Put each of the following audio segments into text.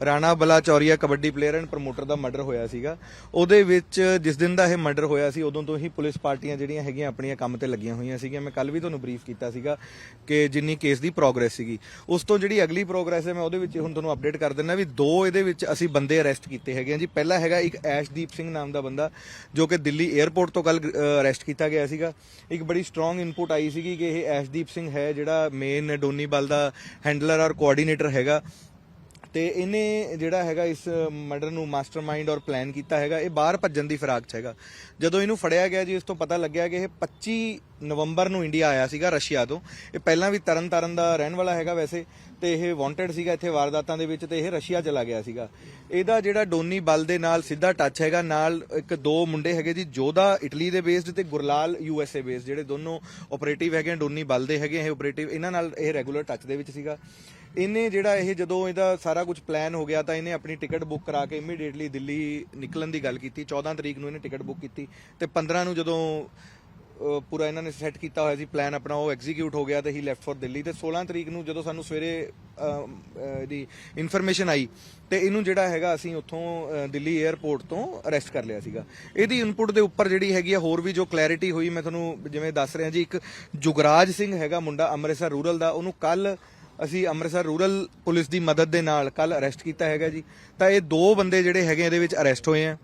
Rana Balachauria kabaddi player and promoter the murder ਹੋਇਆ ਸੀਗਾ। ਉਹਦੇ ਵਿੱਚ ਜਿਸ ਦਿਨ ਦਾ ਇਹ ਮਰਡਰ ਹੋਇਆ ਸੀ, ਉਦੋਂ ਤੋਂ ਹੀ ਪੁਲਿਸ ਪਾਰਟੀਆਂ ਜਿਹੜੀਆਂ ਹੈਗੀਆਂ ਆਪਣੀਆਂ ਕੰਮ ਤੇ ਲੱਗੀਆਂ ਹੋਈਆਂ ਸੀਗੀਆਂ। ਮੈਂ ਕੱਲ ਵੀ ਤੁਹਾਨੂੰ ਬਰੀਫ ਕੀਤਾ ਸੀਗਾ ਕਿ ਜਿੰਨੀ ਕੇਸ ਦੀ ਪ੍ਰੋਗਰੈਸ ਸੀਗੀ। ਉਸ ਤੋਂ ਜਿਹੜੀ ਅਗਲੀ ਪ੍ਰੋਗਰੈਸ ਹੈ, ਮੈਂ ਉਹਦੇ ਵਿੱਚ ਹੁਣ ਤੁਹਾਨੂੰ ਅਪਡੇਟ ਕਰ ਦਿੰਦਾ ਵੀ ਦੋ ਇਹਦੇ ਵਿੱਚ ਅਸੀਂ ਬੰਦੇ ਅਰੈਸਟ ਕੀਤੇ ਹੈਗੇ ਆ ਜੀ। ਪਹਿਲਾ ਹੈਗਾ ਇੱਕ ਐਸ਼ਦੀਪ ਸਿੰਘ ਨਾਮ ਦਾ ਬੰਦਾ, ਜੋ ਕਿ ਦਿੱਲੀ 에ਅਰਪੋਰਟ ਤੋਂ ਕੱਲ ਅਰੈਸਟ ਕੀਤਾ ਗਿਆ ਸੀਗਾ। ਇੱਕ ਬੜੀ ਸਟਰੋਂਗ ਇਨਪੁਟ ਆਈ ਸੀਗੀ ਕਿ ਇਹ ਐਸ਼ਦੀਪ ਸਿੰਘ ਹੈ, ਜਿਹੜਾ ਮੇਨ ਡੋਨੀਬਲ ਦਾ ਹੈਂਡਲਰ ਔਰ ਕੋਆਰਡੀਨੇਟਰ ਹੈਗਾ। ਤੇ ਇਹਨੇ ਜਿਹੜਾ ਹੈਗਾ ਇਸ ਮਰਡਰ ਨੂੰ ਮਾਸਟਰਮਾਈਂਡ ਔਰ ਪਲਾਨ ਕੀਤਾ ਹੈਗਾ ਇਹ ਬਾਹਰ ਭੱਜਣ ਦੀ ਫਿਰਾਕ 'ਚ ਹੈਗਾ। ਜਦੋਂ ਇਹਨੂੰ ਫੜਿਆ ਗਿਆ ਜੀ ਇਸ ਤੋਂ ਪਤਾ ਲੱਗਿਆ ਕਿ ਇਹ 25 ਨਵੰਬਰ ਨੂੰ ਇੰਡੀਆ ਆਇਆ ਸੀਗਾ ਰਸ਼ੀਆ ਤੋਂ। ਇਹ ਪਹਿਲਾਂ ਵੀ ਤਰਨ ਤਾਰਨ ਦਾ ਰਹਿਣ ਵਾਲਾ ਹੈਗਾ ਵੈਸੇ ਤੇ ਇਹ ਵਾਂਟਡ ਸੀਗਾ ਇੱਥੇ ਵਾਰਦਾਤਾਂ ਦੇ ਵਿੱਚ ਤੇ ਇਹ ਰਸ਼ੀਆ ਚਲਾ ਗਿਆ ਸੀਗਾ। ਇਹਦਾ ਜਿਹੜਾ ਡੋਨੀ ਬਲ ਦੇ ਨਾਲ ਸਿੱਧਾ ਟੱਚ ਹੈਗਾ ਨਾਲ ਇੱਕ ਦੋ ਮੁੰਡੇ ਹੈਗੇ ਜੀ ਜੋਧਾ ਇਟਲੀ ਦੇ ਬੇਸਡ ਤੇ Gurlal U S A based ਜਿਹੜੇ ਦੋਨੋਂ ਆਪਰੇਟਿਵ ਹੈਗੇ ਆ, ਡੋਨੀ ਬਲ ਦੇ ਹੈਗੇ ਇਹ ਆਪਰੇਟਿਵ ਇਹਨਾਂ ਨਾਲ ਇਹ ਰੈਗੂਲਰ ਟੱਚ ਦੇ ਵਿੱਚ ਸੀਗਾ। ਇਹਨੇ ਜਿਹੜਾ ਇਹ ਜਦੋਂ ਇਹਦਾ ਸਾਰਾ ਕੁਝ ਪਲਾਨ ਹੋ ਗਿਆ ਤਾਂ ਇਹਨੇ ਆਪਣੀ ਟਿਕਟ ਬੁੱਕ ਕਰਾ ਕੇ ਇਮੀਡੀਏਟਲੀ ਦਿੱਲੀ ਨਿਕਲਣ ਦੀ ਗੱਲ ਕੀਤੀ। 14 ਤਰੀਕ ਨੂੰ ਇਹਨੇ ਟਿਕਟ ਬੁੱਕ ਕੀਤੀ ਤੇ 15 ਨੂੰ ਜਦੋਂ ਪੂਰਾ ਇਹਨਾਂ ਨੇ ਸੈੱਟ ਕੀਤਾ ਹੋਇਆ ਸੀ ਪਲਾਨ ਆਪਣਾ ਉਹ ਐਗਜ਼ੀਕਿਊਟ ਹੋ ਗਿਆ ਤੇ ਹੀ ਲੈਫਟ ਫॉर ਦਿੱਲੀ ਤੇ 16 ਤਰੀਕ ਨੂੰ ਜਦੋਂ ਸਾਨੂੰ ਸਵੇਰੇ ਅਹ, ਇਹਦੀ ਇਨਫੋਰਮੇਸ਼ਨ ਆਈ ਤੇ ਇਹਨੂੰ ਜਿਹੜਾ ਹੈਗਾ ਅਸੀਂ ਉੱਥੋਂ ਦਿੱਲੀ 에ਅਰਪੋਰਟ ਤੋਂ ਅਰੈਸਟ ਕਰ ਲਿਆ ਸੀਗਾ। ਇਹਦੀ ਇਨਪੁਟ ਦੇ ਉੱਪਰ ਜਿਹੜੀ ਹੈਗੀ ਆ ਹੋਰ ਵੀ ਜੋ ਕਲੈਰਿਟੀ ਹੋਈ ਮੈਂ ਤੁਹਾਨੂੰ ਜਿਵੇਂ ਦੱਸ ਰਿਹਾ ਜੀ ਇੱਕ ਜੁਗਰਾਜ ਸਿੰਘ ਹੈਗਾ ਮੁੰਡਾ ਅੰਮ੍ਰਿਤਸਰ ਰੂਰਲ ਦਾ ਉਹਨੂੰ ਕੱਲ ਅਸੀਂ ਅੰਮ੍ਰਿਤਸਰ ਰੂਰਲ ਪੁਲਿਸ ਦੀ ਮਦਦ ਦੇ ਨਾਲ ਕੱਲ ਅਰੈਸਟ ਕੀਤਾ ਹੈਗਾ ਜੀ। ਤਾਂ ਇਹ ਦੋ ਬੰਦੇ ਜਿਹੜੇ ਹੈਗੇ ਇਹਦੇ ਵਿੱਚ ਅਰੈਸਟ ਹੋਏ ਆ।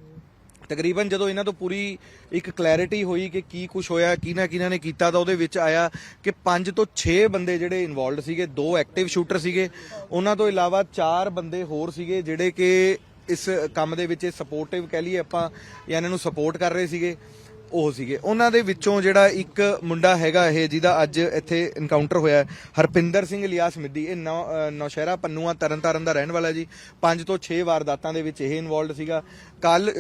ਤਕਰੀਬਨ ਜਦੋਂ ਇਹਨਾਂ ਤੋਂ ਪੂਰੀ ਇੱਕ ਕਲੈਰਿਟੀ ਹੋਈ ਕਿ ਕੀ ਕੁਝ ਹੋਇਆ, ਕਿਹਨਾਂ ਕਿਹਨਾਂ ਨੇ ਕੀਤਾ, ਤਾਂ ਉਹਦੇ ਵਿੱਚ ਆਇਆ ਕਿ 5 ਤੋਂ 6 ਬੰਦੇ ਜਿਹੜੇ ਇਨਵੋਲਡ ਸੀਗੇ, ਦੋ ਐਕਟਿਵ ਸ਼ੂਟਰ ਸੀਗੇ। ਉਹਨਾਂ ਤੋਂ ਇਲਾਵਾ 4 ਬੰਦੇ ਹੋਰ ਸੀਗੇ ਜਿਹੜੇ ਕਿ ਇਸ ਕੰਮ ਦੇ ਵਿੱਚ ਸਪੋਰਟਿਵ ਕਹਿ ਲਈਏ ਆਪਾਂ, ਜਾਂ ਇਹਨਾਂ ਨੂੰ ਸਪੋਰਟ ਕਰ ਰਹੇ ਸੀਗੇ। ਉਹ ਸੀਗੇ। ਉਹਨਾਂ ਦੇ ਵਿੱਚੋਂ ਜਿਹੜਾ ਇੱਕ ਮੁੰਡਾ ਹੈਗਾ ਇਹ ਜਿਹਦਾ ਅੱਜ ਇੱਥੇ ਇਨਕਾਊਂਟਰ ਹੋਇਆ ਹੈ, ਹਰਪਿੰਦਰ ਸਿੰਘ ਇਲਿਆਸ ਮਿੱਦੀ। ਇਹ ਨੌ- ਅਹ ਨੌਸ਼ਹਿਰਾ ਪੰਨੂਆ ਤਰਨਤਾਰਨ ਦਾ ਰਹਿਣ ਵਾਲਾ ਜੀ। 5 ਤੋਂ 6 ਵਾਰਦਾਤਾਂ ਦੇ ਵਿੱਚ ਇਹ ਇਨਵੋਲਡ ਸੀਗਾ। ਕੱਲ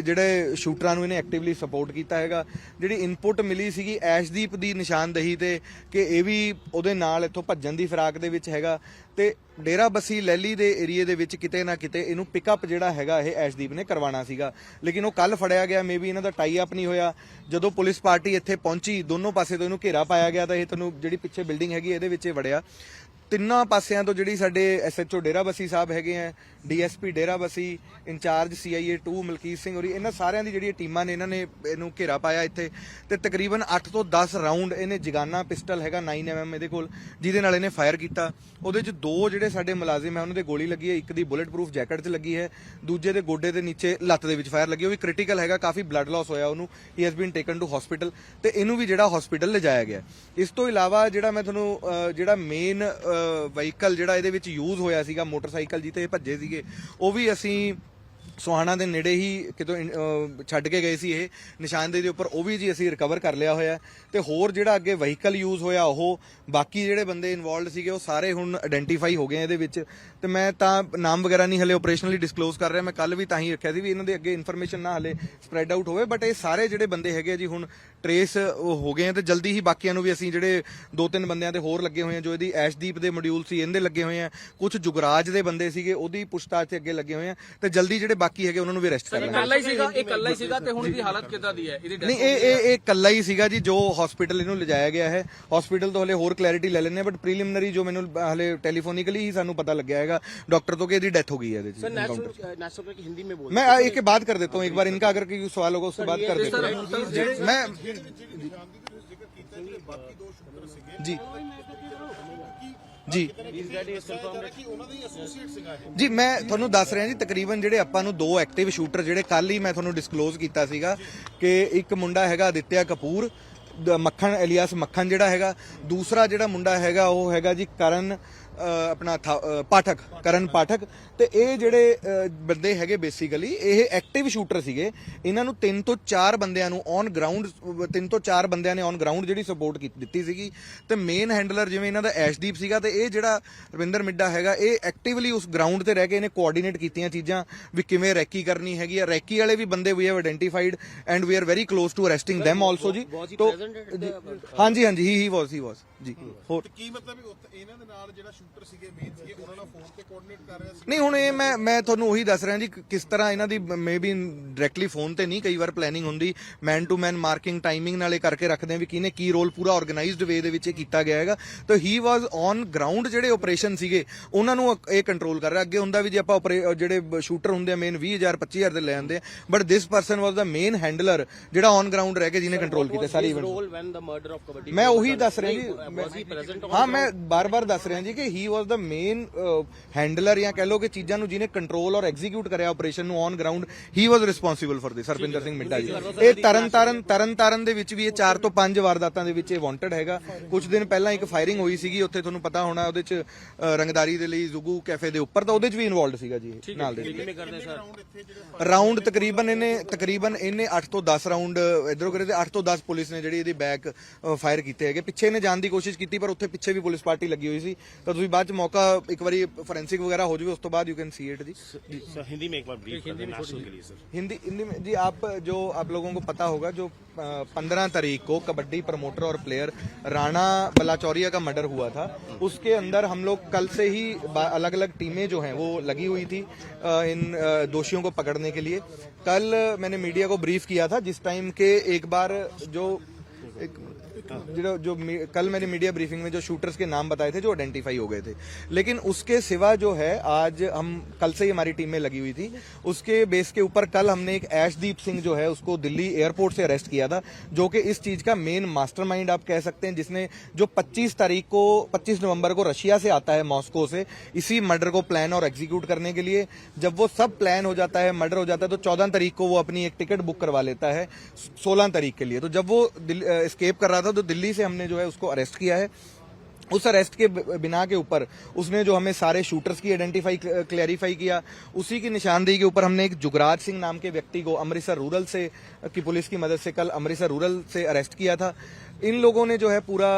ਜਿਹੜੇ ਸ਼ੂਟਰਾਂ ਨੂੰ ਇਹਨੇ ਐਕਟਿਵਲੀ ਸਪੋਰਟ ਕੀਤਾ ਹੈਗਾ, ਜਿਹੜੀ ਇਨਪੁਟ ਮਿਲੀ ਸੀਗੀ ਐਸ਼ਦੀਪ ਦੀ ਨਿਸ਼ਾਨਦਹੀ ਤੇ ਕਿ ਇਹ ਵੀ ਉਹਦੇ ਨਾਲ ਇੱਥੋਂ ਭੱਜਣ ਦੀ ਫਿਰਾਕ ਦੇ ਵਿੱਚ ਹੈਗਾ ਤੇ ਡੇਰਾ ਬੱਸੀ ਲੈਲੀ ਦੇ ਏਰੀਏ ਦੇ ਵਿੱਚ ਕਿਤੇ ਨਾ ਕਿਤੇ ਇਹਨੂੰ ਪਿਕਅਪ ਜਿਹੜਾ ਹੈਗਾ ਇਹ ਐਸ਼ਦੀਪ ਨੇ ਕਰਵਾਉਣਾ ਸੀਗਾ। ਲੇਕਿਨ ਉਹ ਕੱਲ ਫੜਿਆ ਗਿਆ ਮੇਬੀ ਇਹਨਾਂ ਦਾ ਟਾਈ ਅਪ ਨਹੀਂ ਹੋਇਆ। ਜਦੋਂ ਪੁਲਿਸ ਪਾਰਟੀ ਇੱਥੇ ਪਹੁੰਚੀ, ਦੋਨੋਂ ਪਾਸੇ ਤੋਂ ਇਹਨੂੰ ਘੇਰਾ ਪਾਇਆ ਗਿਆ ਤਾਂ ਇਹ ਤੁਹਾਨੂੰ ਜਿਹੜੀ ਪਿੱਛੇ ਬਿਲਡਿੰਗ ਹੈਗੀ, ਇਹਦੇ ਵਿੱਚ ਇਹ ਵੜਿਆ। ਤਿੰਨਾਂ ਪਾਸਿਆਂ ਤੋਂ ਜਿਹੜੀ ਸਾਡੇ ਐਸਐਚਓ ਡੇਰਾ ਬੱਸੀ ਸਾਹਿਬ ਹੈਗੇ ਆ DSP Dera Bassi incharge CIA 2 Malkit Singh ਹੋਰੀ, ਇਹਨਾਂ ਸਾਰਿਆਂ ਦੀ ਜਿਹੜੀ ਟੀਮਾਂ ਨੇ, ਇਹਨਾਂ ਨੇ ਇਹਨੂੰ ਘੇਰਾ ਪਾਇਆ ਇੱਥੇ। ਤੇ ਤਕਰੀਬਨ 8 ਤੋਂ 10 ਰਾਉਂਡ ਇਹਨੇ ਜਗਾਨਾ ਪਿਸਟਲ ਹੈਗਾ 9mm ਇਹਦੇ ਕੋਲ, ਜਿਹਦੇ ਨਾਲ ਇਹਨੇ ਫਾਇਰ ਕੀਤਾ। ਉਹਦੇ ਚ ਦੋ ਜਿਹੜੇ ਸਾਡੇ ਮੁਲਾਜ਼ਮ ਹੈ ਉਹਨਾਂ ਦੇ ਗੋਲੀ ਲੱਗੀ ਹੈ, ਇੱਕ ਦੀ ਬੁਲੇਟ ਪ੍ਰੂਫ ਜੈਕਟ 'ਚ ਲੱਗੀ ਹੈ, ਦੂਜੇ ਦੇ ਗੋਡੇ ਦੇ ਨੀਚੇ ਲੱਤ ਦੇ ਵਿੱਚ ਫਾਇਰ ਲੱਗੀ ਉਹ ਵੀ ਕ੍ਰਿਟੀਕਲ ਹੈਗਾ, ਕਾਫੀ ਬਲੱਡ ਲਾਸ ਹੋਇਆ ਉਹਨੂੰ। He has been taken to hospital ਤੇ ਇਹਨੂੰ ਵੀ ਜਿਹੜਾ ਹਸਪੀਟਲ ਲਿਜਾਇਆ ਗਿਆ। ਇਸ ਤੋਂ ਇਲਾਵਾ ਜਿਹੜਾ ਮੈਂ ਤੁਹਾਨੂੰ ਜਿਹੜਾ ਮੇਨ ਵਹੀਕਲ ਜਿਹੜਾ ਇਹਦੇ ਵਿੱਚ ਯੂਜ਼ ਹੋਇਆ ਸੀਗਾ ਮੋਟਰਸਾਈਕਲ ਜਿੱਤੇ ਇਹ ਭੱਜੇ ਸੀਗੇ, ਉਹ ਵੀ ਅਸੀਂ ਸੁਹਾਣਾ ਦੇ ਨੇੜੇ ਹੀ ਕਿਤੋਂ ਇਨ- ਅਹ ਛੱਡ ਕੇ ਗਏ ਸੀ ਇਹ ਨਿਸ਼ਾਨਦੇਹੀ ਦੇ ਉੱਪਰ, ਉਹ ਵੀ ਜੀ ਅਸੀਂ ਰਿਕਵਰ ਕਰ ਲਿਆ ਹੋਇਆ ਤੇ ਹੋਰ ਜਿਹੜਾ ਅੱਗੇ ਵਹੀਕਲ ਯੂਜ਼ ਹੋਇਆ, ਉਹ ਬਾਕੀ ਜਿਹੜੇ ਬੰਦੇ ਇਨਵੋਲਡ ਸੀਗੇ, ਉਹ ਸਾਰੇ ਹੁਣ ਆਇਡੈਂਟੀਫਾਈ ਹੋ ਗਏ ਆ ਇਹਦੇ ਵਿੱਚ। ਤੇ ਮੈਂ ਤਾਂ ਨਾਮ ਵਗੈਰਾ ਨਹੀਂ ਹਲੇ ਆਪਰੇਸ਼ਨਲੀ ਡਿਸਕਲੋਜ਼ ਕਰ ਰਿਹਾ, ਮੈਂ ਕੱਲ ਵੀ ਤਾਂ ਹੀ ਰੱਖਿਆ ਸੀ ਵੀ ਇਹਨਾਂ ਦੇ ਅੱਗੇ ਇਨਫੋਰਮੇਸ਼ਨ ਨਾ ਹਲੇ ਸਪਰੈਡ ਆਊਟ ਹੋਵੇ ਬਟ ਇਹ ਸਾਰੇ ਜਿਹੜੇ ਬੰਦੇ ਹੈਗੇ ਆ ਜੀ ਹੁਣ ਟਰੇਸ ਹੋ ਗਏ ਆ ਤੇ ਜਲਦੀ ਹੀ ਬਾਕੀਆਂ ਨੂੰ ਵੀ ਅਸੀਂ ਜਿਹੜੇ ਦੋ ਤਿੰਨ ਬੰਦਿਆਂ ਤੇ ਹੋਰ ਲੱਗੇ ਹੋਏ ਆ, ਜੋ ਇਹਦੀ ਐਸ਼ਦੀਪ ਦੇ ਮੋਡਿਊਲ ਸੀ, ਇਹਦੇ ਲੱਗੇ ਹੋਏ ਆ। ਕੁਝ ਜੁਗਰਾਜ ਦੇ ਬੰਦੇ ਸੀਗੇ, ਉਹਦੀ ਪੁੱਛਤਾਛ ਤੇ ਅੱਗੇ ਲੱਗੇ ਹੋਏ ਆ। ਤੇ ਜਲਦੀ ਜਿਹੜੇ ਬਾਕੀ ਹੈਗੇ ਉਹਨਾਂ ਨੂੰ ਵੀ ਅਰੈਸਟ ਕਰ ਲਾਂਗੇ ਇਕੱਲਾ ਹੀ ਸੀਗਾ ਇਕੱਲਾ ਹੀ ਸੀਗਾ ਤੇ ਹੁਣ ਦੀ ਹਾਲਤ ਕਿਦਾਂ ਦੀ ਹੈ ਇਹਦੀ ਨਹੀਂ ਇਹ ਇਹ ਇਕੱਲਾ ਹੀ ਸੀਗਾ ਜੀ ਜੋ ਹਸਪੀਟਲ ਇਹਨੂੰ ਲਿਜਾਇਆ ਗਿਆ ਹੈ ਹਸਪੀਟਲ ਤੋਂ ਹਲੇ ਹੋਰ ਕਲੈਰਿਟੀ ਲੈ ਲੈਣੇ ਬਟ ਪ੍ਰੀਲਿਮਿਨਰੀ ਜੋ ਮੈਨੂੰ ਹਲੇ ਟੈਲੀਫੋਨਿਕਲੀ ਹੀ ਸਾਨੂੰ ਪਤਾ ਲੱਗਿਆ ਹੈਗਾ ਡਾਕਟਰ ਤੋਂ ਕਿ ਇਹਦੀ ਡੈਥ ਹੋ ਗਈ ਹੈ ਇਹਦੇ ਸਰ नेशनल की हिंदी में बोल मैं एक बात कर देता हूँ एक बार इनका अगर कोई सवाल होगा उससे बात कर देता हूँ मैं जी ਜੀ। ਜੀ, ਮੈਂ ਤੁਹਾਨੂੰ ਦੱਸ ਰਿਹਾ ਜੀ, ਤਕਰੀਬਨ ਜਿਹੜੇ ਆਪਾਂ ਨੂੰ ਦੋ ਐਕਟਿਵ ਸ਼ੂਟਰ ਜਿਹੜੇ ਕੱਲ ਹੀ ਮੈਂ ਤੁਹਾਨੂੰ ਡਿਸਕਲੋਜ਼ ਕੀਤਾ ਸੀਗਾ ਕਿ ਇੱਕ ਮੁੰਡਾ ਹੈਗਾ ਅਦਿੱਤਿਆ ਕਪੂਰ ਮੱਖਣ ਐਲੀਆਸ ਮੱਖਣ ਜਿਹੜਾ ਹੈਗਾ। ਦੂਸਰਾ ਜਿਹੜਾ ਮੁੰਡਾ ਹੈਗਾ, ਉਹ ਹੈਗਾ ਜੀ ਕਰਨ ਆਪਣਾ ਪਾਠਕ ਕਰਨ ਪਾਠਕ। ਤੇ ਇਹ ਜਿਹੜੇ ਬੰਦੇ ਹੈਗੇ ਬੇਸਿਕਲੀ ਇਹ ਐਕਟਿਵ ਸ਼ੂਟਰ ਸੀਗੇ। ਇਹਨਾਂ ਨੂੰ ਤਿੰਨ ਤੋਂ ਚਾਰ ਬੰਦਿਆਂ ਨੂੰ ਔਨ ਗਰਾਊਂਡ ਤਿੰਨ ਤੋਂ ਚਾਰ ਬੰਦਿਆਂ ਨੇ ਔਨ ਗਰਾਊਂਡ ਜਿਹੜੀ ਸਪੋਰਟ ਦਿੱਤੀ ਸੀਗੀ। ਤੇ ਮੇਨ ਹੈਂਡਲਰ ਜਿਵੇਂ ਇਹਨਾਂ ਦਾ ਐਸ਼ਦੀਪ ਸੀਗਾ ਤੇ ਇਹ ਜਿਹੜਾ ਰਵਿੰਦਰ ਮਿੱਡਾ ਹੈਗਾ ਇਹ ਐਕਟਿਵਲੀ ਉਸ ਗਰਾਊਂਡ ਤੇ ਰਹਿ ਕੇ ਇਹਨੇ ਕੋਆਰਡੀਨੇਟ ਕੀਤੀਆਂ ਚੀਜ਼ਾਂ ਵੀ ਕਿਵੇਂ ਰੈਕੀ ਕਰਨੀ ਹੈਗੀ ਆ। ਰੈਕੀ ਵਾਲੇ ਵੀ ਬੰਦੇ ਵੀ have identified and we are very close to arresting them also ਜੀ। ਤੋ ਹਾਂਜੀ ਹਾਂਜੀ ਹੀ ਹੀ ਵਾਸ ਹੀ ਵਾਸ ਜੀ। ਹੋਰ? ਕੀ ਮਤਲਬ ਇਹਨਾਂ ਦੇ ਨਾਲ ਜਿਹੜਾ ਸ਼ੂਟਰ ਸੀਗੇ ਮੇਨ ਸੀਗੇ ਉਹਨਾਂ ਨਾਲ ਫੋਨ ਤੇ ਕੋਆਰਡੀਨੇਟ ਕਰ ਰਿਹਾ ਸੀ। ਨਹੀਂ ਹੁਣ ਇਹ ਮੈਂ ਮੈਂ ਤੁਹਾਨੂੰ ਉਹੀ ਦੱਸ ਰਿਹਾ ਜੀ ਕਿ ਕਿਸ ਤਰ੍ਹਾਂ ਇਹਨਾਂ ਦੀ ਮੇਬੀ ਡਾਇਰੈਕਟਲੀ ਫੋਨ ਤੇ ਨਹੀਂ ਕਈ ਵਾਰ ਪਲੈਨਿੰਗ ਹੁੰਦੀ। Man to man marking timing ਨਾਲੇ ਕਰਕੇ ਰੱਖਦੇ ਆ ਵੀ ਕਿਹਨੇ ਕੀ ਰੋਲ ਪੂਰਾ ਆਰਗੇਨਾਈਜ਼ਡ ਵੇ ਦੇ ਵਿੱਚ ਇਹ ਕੀਤਾ ਗਿਆ ਹੈਗਾ। ਤਾਂ ਹੀ ਵਾਸ ਔਨ ਗਰਾਊਂਡ ਜਿਹੜੇ ਆਪਰੇਸ਼ਨ ਸੀਗੇ ਉਹਨਾਂ ਨੂੰ ਇਹ ਕੰਟਰੋਲ ਕਰ ਰਿਹਾ। ਅੱਗੇ ਹੁੰਦਾ ਵੀ ਜੇ ਆਪਾਂ ਜਿਹੜੇ ਸ਼ੂਟਰ ਹੁੰਦੇ ਆ ਮੇਨ 20000 25000 ਦੇ ਲੈ ਆਉਂਦੇ ਆ। But this person was the main handler ਜਿਹੜਾ ਔਨ ਗਰਾਊਂਡ ਰਹਿ ਕੇ ਜਿਹਨੇ ਕੰਟਰੋਲ ਕੀਤਾ ਸਾਰੀ ਇਵੈਂਟ ਮੈਂ ਉਹੀ ਦੱਸ ਰਿਹਾ ਜੀ ਹਾਂ ਮੈਂ ਬਾਰ-ਬਾਰ ਦੱਸ ਰਿਹਾ ਜੀ ਕਿ ਹੀ ਵਾਸ ਦਾ ਮੇਨ ਹੈਂਡਲਰ ਜਾਂ ਕਹਿ ਲਓ ਕਿ ਚੀਜ਼ਾਂ ਨੂੰ ਜਿਹਨੇ ਕੰਟਰੋਲ ਔਰ ਐਗਜ਼ੀਕਿਊਟ ਕਰਿਆ ਆਪਰੇਸ਼ਨ ਨੂੰ on ground he was responsible for this Harpinder Singh Midda ji. ਇਹ ਤਰਨ ਤਾਰਨ ਤਰਨ ਤਾਰਨ ਦੇ ਵਿੱਚ ਵੀ ਇਹ 4 ਤੋਂ 5 ਵਾਰਦਾਤਾਂ ਦੇ ਵਿੱਚ ਇਹ ਵਾਂਟਡ ਹੈਗਾ। ਕੁਝ ਦਿਨ ਪਹਿਲਾਂ ਇੱਕ ਫਾਇਰਿੰਗ ਹੋਈ ਸੀਗੀ ਉੱਥੇ ਤੁਹਾਨੂੰ ਪਤਾ ਹੋਣਾ ਉਹਦੇ ਚ ਰੰਗਦਾਰੀ ਦੇ ਲਈ ਜ਼ੁਗੂ ਕੈਫੇ ਦੇ ਉੱਪਰ ਤਾਂ ਉਹਦੇ ਚ ਵੀ ਇਨਵੋਲਡ ਸੀਗਾ ਜੀ ਇਹ ਨਾਲ ਦੇ ਰਾਉਂਡ ਤਕਰੀਬਨ ਇਹਨੇ ਤਕਰੀਬਨ ਇਹਨੇ 8 ਤੋਂ 10 ਰਾਉਂਡ ਇਧਰੋਂ ਕਰੇ ਤੇ 8 ਤੋਂ 10 ਪੁਲਿਸ ਨੇ ਜਿਹੜੀ ਇਹਦੀ ਬੈਕ ਫਾਇਰ ਕੀਤੇ ਹੈਗੇ। ਪਿੱਛੇ ਇਹਨੇ ਜਾਣ ਦੀ ਕੋਸ਼ਿਸ਼ ਕੀਤੀ ਪਰ ਉੱਥੇ ਪਿੱਛੇ ਵੀ ਪੁਲਿਸ ਪਾਰਟੀ ਲੱਗੀ ਹੋਈ ਸੀ। ਤਾਂ ਤੁਸੀਂ ਬਾਅਦ ਚ ਮੌਕਾ ਇੱਕ ਵਾਰੀ ਫੋਰੈਂਸਿਕ ਵਗੈਰਾ ਹੋ ਜੂਗੀ ਉਸ ਤੋਂ ਬਾਅਦ ਯੂ ਕੈਨ ਸੀ ਇਟ ਜੀ सर हिंदी में एक बार ब्रीफ कर दें नेशनल के लिए सर। हिंदी हिंदी में जी आप जो आप लोगों को पता होगा जो पंद्रह तारीख को कबड्डी प्रमोटर और प्लेयर राणा बलाचौरिया का मर्डर हुआ था उसके अंदर हम लोग कल से ही अलग अलग टीमें जो हैं वो लगी हुई थी अ, इन अ, दोषियों को पकड़ने के लिए। कल मैंने मीडिया को ब्रीफ किया था जिस टाइम के एक बार जो एक जो जो कल मैंने मीडिया ब्रीफिंग में जो शूटर्स के नाम बताए थे, जो आइडेंटिफाई हो गए थे। लेकिन उसके सिवा जो है, आज हम, कल से ही हमारी टीम में लगी हुई थी। उसके बेस के ऊपर कल हमने एक ऐशदीप सिंह जो है, उसको दिल्ली एयरपोर्ट से अरेस्ट किया था, जो कि इस चीज़ का मेन मास्टरमाइंड आप कह सकते हैं, जिसने जो 25 तारीख को 25 नवंबर को रशिया से आता है मॉस्को से, इसी मर्डर को प्लान और एग्जीक्यूट करने के लिए। जब वो सब प्लान हो जाता है मर्डर हो जाता है तो 14 तारीख को वो अपनी एक टिकट बुक करवा लेता है 16 तारीख के लिए। तो जब वो स्केप कर रहा था तो दिल्ली से हमने जो है उसको अरेस्ट किया है। उस अरेस्ट के बिना के ऊपर उसने जो हमें सारे शूटर्स की आइडेंटिफाई क्लैरिफाई किया, उसी की निशानदेही के ऊपर हमने एक जुगराज सिंह नाम के व्यक्ति को अमृतसर रूरल से, की पुलिस की मदद से कल अमृतसर रूरल से अरेस्ट किया था। इन लोगों ने जो है पूरा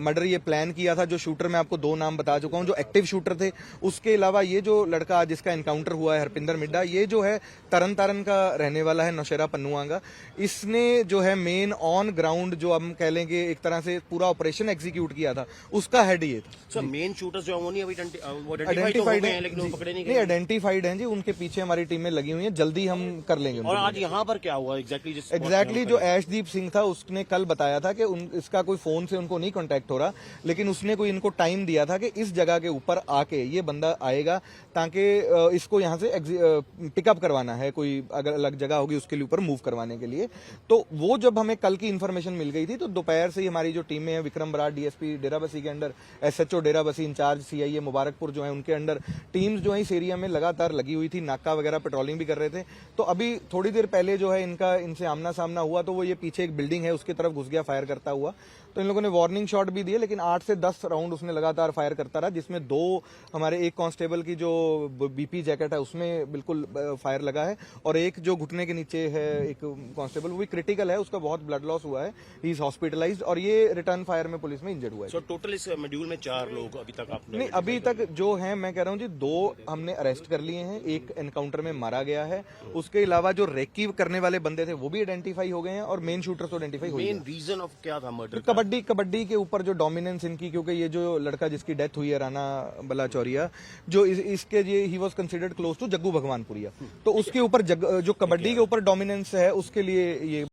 मर्डर ये प्लान किया था जो शूटर मैं आपको दो नाम बता चुका हूँ जो एक्टिव शूटर थे उसके अलावा ये जो लड़का जिसका इनकाउंटर हुआ है हरपिंदर मिड्डा ये जो है तरन तारन का रहने वाला है नौशेरा पन्नुआ का इसने जो है मेन ऑन ग्राउंड जो हम कह लेंगे एक तरह से पूरा ऑपरेशन एग्जीक्यूट किया था उसका हेड ये था। मेन शूटर जो है आइडेंटिफाइड है लेकिन आइडेंटिफाइड हैं जी उनके पीछे हमारी टीमें लगी हुई है जल्दी हम कर लेंगे और आज यहाँ पर क्या हुआ एग्जैक्टली एग्जैक्टली जो ऐशदीप सिंह था उसने कल बताया था कि उन, इसका कोई फ़ोन से उनको नहीं कांटेक्ट हो रहा लेकिन उसने कोई इनको टाइम दिया था कि इस जगह के ऊपर आके ये बंदा आएगा ताकि इसको यहाँ से पिकअप करवाना है कोई अगर अलग जगह होगी उसके लिए ऊपर मूव करवाने के लिए। तो वो जब हमें कल की इन्फॉर्मेशन मिल गई थी तो दोपहर से ही हमारी जो टीमें हैं विक्रम बराड़ डीएसपी डेराबसी के under SHO Derabassi incharge CIA Mubarakpur जो है उनके अंडर टीम्स जो है इस एरिया में लगातार लगी हुई थी नाका वगैरह पेट्रोलिंग भी कर रहे थे। तो अभी थोड़ी देर पहले जो है इनका इनसे आमना सामना हुआ तो वो ये पीछे एक बिल्डिंग है उसकी तरफ़ घुस गया फायर करता हुआ। तो इन लोगों ने वार्निंग शॉट भी दिए लेकिन आठ से दस राउंड उसने लगातार फायर करता रहा जिसमें दो हमारे एक कांस्टेबल की जो बीपी जैकेट है उसमें बिल्कुल फायर लगा है। और एक जो घुटने के नीचे है एक कांस्टेबल वो भी क्रिटिकल है उसका बहुत ब्लड लॉस हुआ है। ही इज़ हॉस्पिटलाइज्ड और ये रिटर्न फायर में पुलिस में इंजर्ड हुआ है। टोटल इस मॉड्यूल में चार लोग अभी तक आपने नहीं अभी तक जो है मैं कह रहा हूँ जी दो हमने अरेस्ट कर लिए हैं एक एनकाउंटर में मारा गया है। उसके अलावा जो रेकी करने वाले बंदे थे वो भी आइडेंटिफाई हो गए हैं और मेन शूटर तो आइडेंटिफाई हो गए रीजन क्या था मर्डर कबड्डी कबड्डी के ऊपर जो डोमिनेंस इनकी क्योंकि ये जो लड़का जिसकी डेथ हुई है राना बला चौरिया जो इस, इसके ये he was considered close to Jaggu Bhagwanpuria. तो उसके ऊपर जो कबड्डी के ऊपर डोमिनेंस है उसके लिए ये